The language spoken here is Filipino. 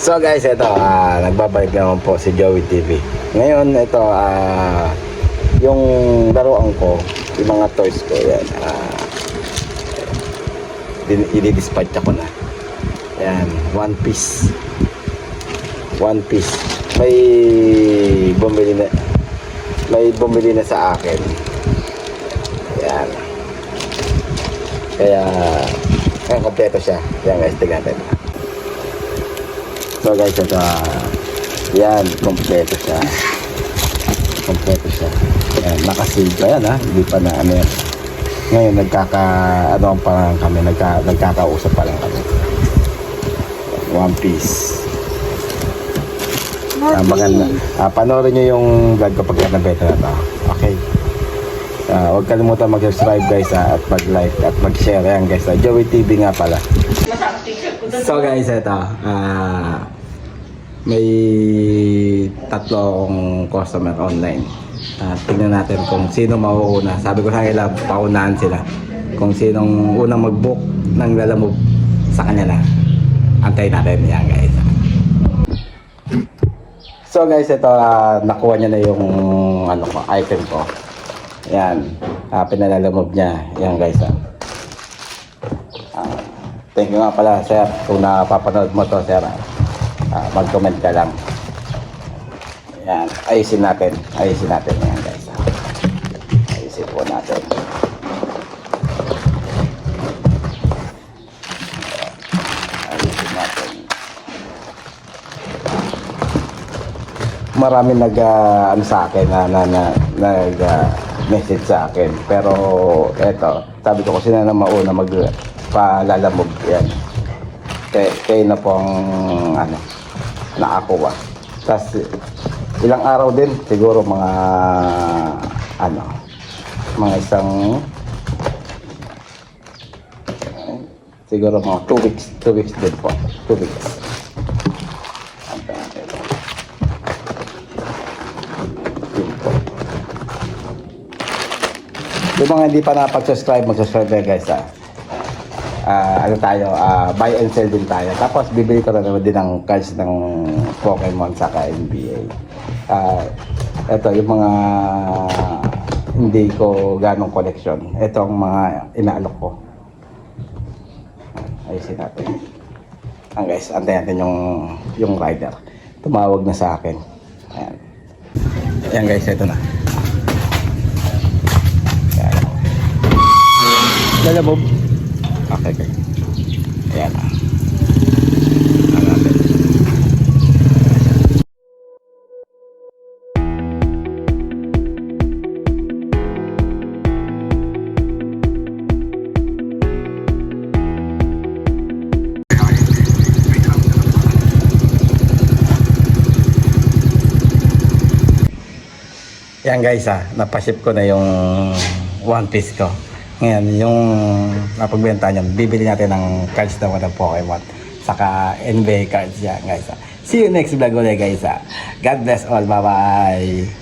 So guys, ito, ah, nagbabalik naman po si Joey TV. Ngayon, ito, ah, yung laruan ko, yung mga toys ko, yan, din, i-dispatch ako na. Yan, one piece. One piece. May bumili na, may bumili na sa akin. Yan. Kaya, kaya kompleto siya. Yan guys, tignan natin. So guys, ito, yan, kompleto siya. Kompleto siya. Yan, nakasil pa yan ha, hindi pa na ano yan. Ngayon, nagkaka, ano pa lang kami, nagka, nagkakausap pa lang kami. One piece. Ah, maganda. Ah, panoorin nyo yung vlog ko pag nabenta na to. Okay. Ah, huwag kalimutan mag-subscribe guys ah, at mag-like at mag-share yan guys. Ah, Joey TV nga pala. So guys, ito. Ah, may tatlo akong customer online. Ah, tingnan natin kung sino mauuna. Sabi ko sa kanila, paunahan sila. Kung sinong unang mag-book ng lalamove sa kanya na. Antayin natin yan guys. So guys, ito ah, nakuha niya na yung ano ko, item ko. Yan. Uh, pinalalamove niya. Yan guys. ah. Ah, thank you nga pala sir kung napapanood mo to sir. ah, mag-comment ka lang. Yan. Ayusin natin. Ayusin natin yan guys. ah. Ayusin po natin. Marami nag ah, ano sa akin na, na, na nag ah, message sa akin. Pero eto sabi ko kasi na na mauna mag palalamog yan. Kay, kay na pong ano nakakuha. Tas ilang araw din siguro mga ano mga isang siguro mga 2 weeks 2 weeks din po. 2 weeks Antay natin. Yun po. Yung mga hindi pa napag-subscribe, mag-subscribe na guys ha. Ah, ano tayo, ah, buy and sell din tayo. Tapos bibili ko na naman din ng cards ng Pokemon saka NBA. Ah, ito yung mga hindi ko ganong collection. Ito ang mga inaalok ko. Ayusin natin. Ang guys, antayin natin yung, yung rider. Tumawag na sa akin. Ayan. Ayan guys, ito na. Lala Bob. Okay, okay. Ayan na. Ayan natin. Yan guys ah, napaship ko na yung one piece ko. Ngayon, yung napagbenta niyan, bibili natin ng cards naman ng Pokemon. Saka NBA cards yan guys ah. See you next vlog ulit guys ah. God bless all, bye bye!